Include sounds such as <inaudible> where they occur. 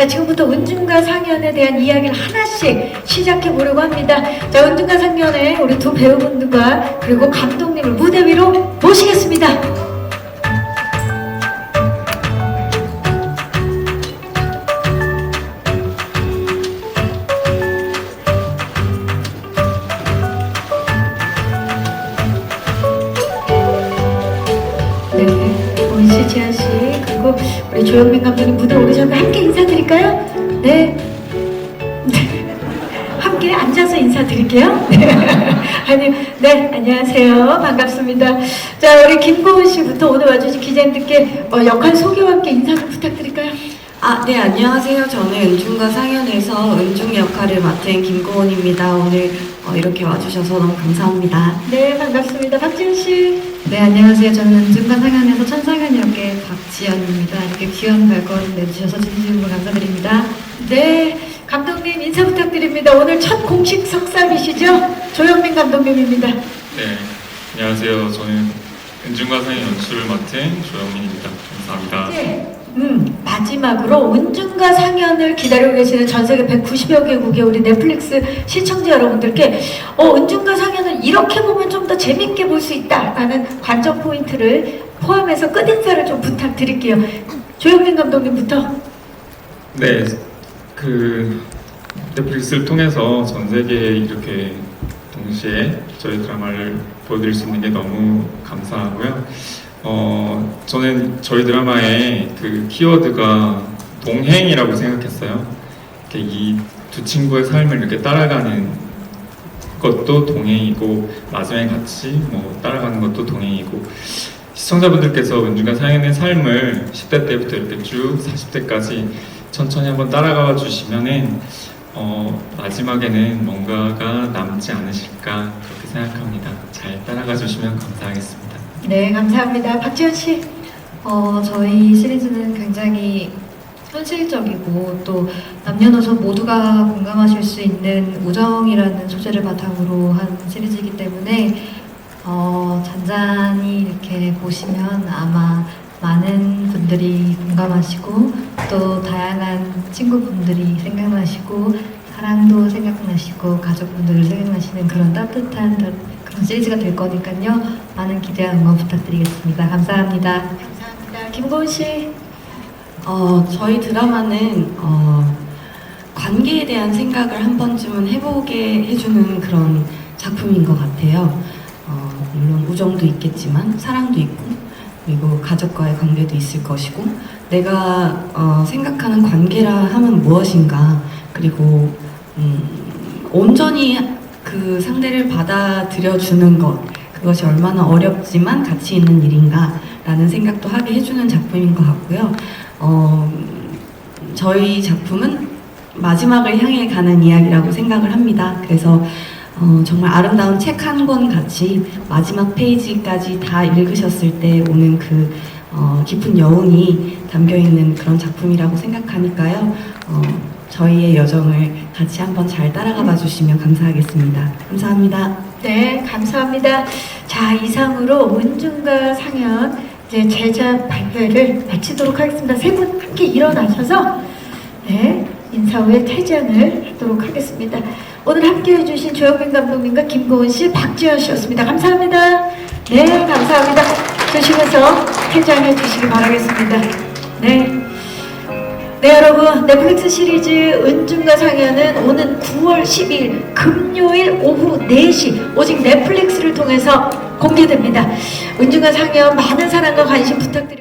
자, 지금부터 은중과 상현에 대한 이야기를 하나씩 시작해 보려고 합니다. 자, 은중과 상현의 우리 두 배우분들과 그리고 감독님을 무대 위로 모시겠습니다. 네, 오은씨, 지한 씨, 그리고 우리 조영민 감독님 무대 오르셨는데 함께 인사드릴까요? 네. <laughs> 함께 앉아서 인사드릴게요. 네. <laughs> 아니, 네, 안녕하세요. 반갑습니다. 자, 우리 김고은 씨부터 오늘 와주신 기자님들께 어, 역할 소개와 함께 인사 좀 부탁드릴까요? 아, 네, 안녕하세요. 저는 은중과 상현에서 은중 역할을 맡은 김고은입니다. 오늘 어, 이렇게 와주셔서 너무 감사합니다. 네, 반갑습니다. 박지현 씨. 네, 안녕하세요. 저는 은중과 상현에서 천상현 지연입니다. 이렇게 귀한 발권 내주셔서 진심으로 감사드립니다. 네, 감독님 인사 부탁드립니다. 오늘 첫 공식 석상이시죠? 조영민 감독님입니다. 네, 안녕하세요. 저는 은중과 상의 연출을 맡은 조영민입니다. 감사합니다. 마지막으로 은중과 상연을 기다리고 계시는 전 세계 190여 개국의 우리 넷플릭스 시청자 여러분들께 어, 은중과 상연을 이렇게 보면 좀 더 재밌게 볼 수 있다라는 관전 포인트를 포함해서 끝인사를 좀 부탁드릴게요. 조영민 감독님부터. 네, 그 넷플릭스를 통해서 전 세계에 이렇게 동시에 저희 드라마를 보여드릴 수 있는 게 너무 감사하고요. 어, 저는 저희 드라마의 그 키워드가 동행이라고 생각했어요. 이 두 친구의 삶을 이렇게 따라가는 것도 동행이고 마지막에 같이 뭐 따라가는 것도 동행이고 시청자분들께서 은중과 사연의 삶을 10대 때부터 이렇게 쭉 40대까지 천천히 한번 따라가 주시면은 어, 마지막에는 뭔가가 남지 않으실까 그렇게 생각합니다. 잘 따라가 주시면 감사하겠습니다. 네, 감사합니다. 박지현 씨. 어, 저희 시리즈는 굉장히 현실적이고 또 남녀노소 모두가 공감하실 수 있는 우정이라는 소재를 바탕으로 한 시리즈이기 때문에 어, 잔잔히 이렇게 보시면 아마 많은 분들이 공감하시고 또 다양한 친구분들이 생각나시고 사랑도 생각나시고 가족분들 생각나시는 그런 따뜻한 시리즈가 될 거니까요. 많은 기대와 응원 부탁드리겠습니다. 감사합니다. 감사합니다. 김고은 씨. 어, 저희 드라마는 어, 관계에 대한 생각을 한 번쯤은 해보게 해주는 그런 작품인 것 같아요. 어, 물론 우정도 있겠지만 사랑도 있고 그리고 가족과의 관계도 있을 것이고 내가 어, 생각하는 관계라 하면 무엇인가 그리고 음, 온전히 그 상대를 받아들여 주는 것 그것이 얼마나 어렵지만 가치 있는 일인가라는 생각도 하게 해주는 작품인 것 같고요. 어, 저희 작품은 마지막을 향해 가는 이야기라고 생각을 합니다. 그래서 어, 정말 아름다운 책 한 권 같이 마지막 페이지까지 다 읽으셨을 때 오는 그 어, 깊은 여운이 담겨 있는 그런 작품이라고 생각하니까요. 어, 저희의 여정을 같이 한번 잘 따라가 봐 주시면 감사하겠습니다. 감사합니다. 네, 감사합니다. 자, 이상으로 은중과 상현 이제 제작 발표를 마치도록 하겠습니다. 세 분 함께 일어나셔서 네, 인사 후에 퇴장을 하도록 하겠습니다. 오늘 함께 해주신 조영민 감독님과 김고은 씨, 박지현 씨였습니다. 감사합니다. 네, 감사합니다. 조심해서 퇴장해 주시기 바라겠습니다. 네. 네 여러분 넷플릭스 시리즈 은중과 상현은 오는 9월 10일 금요일 오후 4시 오직 넷플릭스를 통해서 공개됩니다. 은중과 상현 많은 사랑과 관심 부탁드립니다.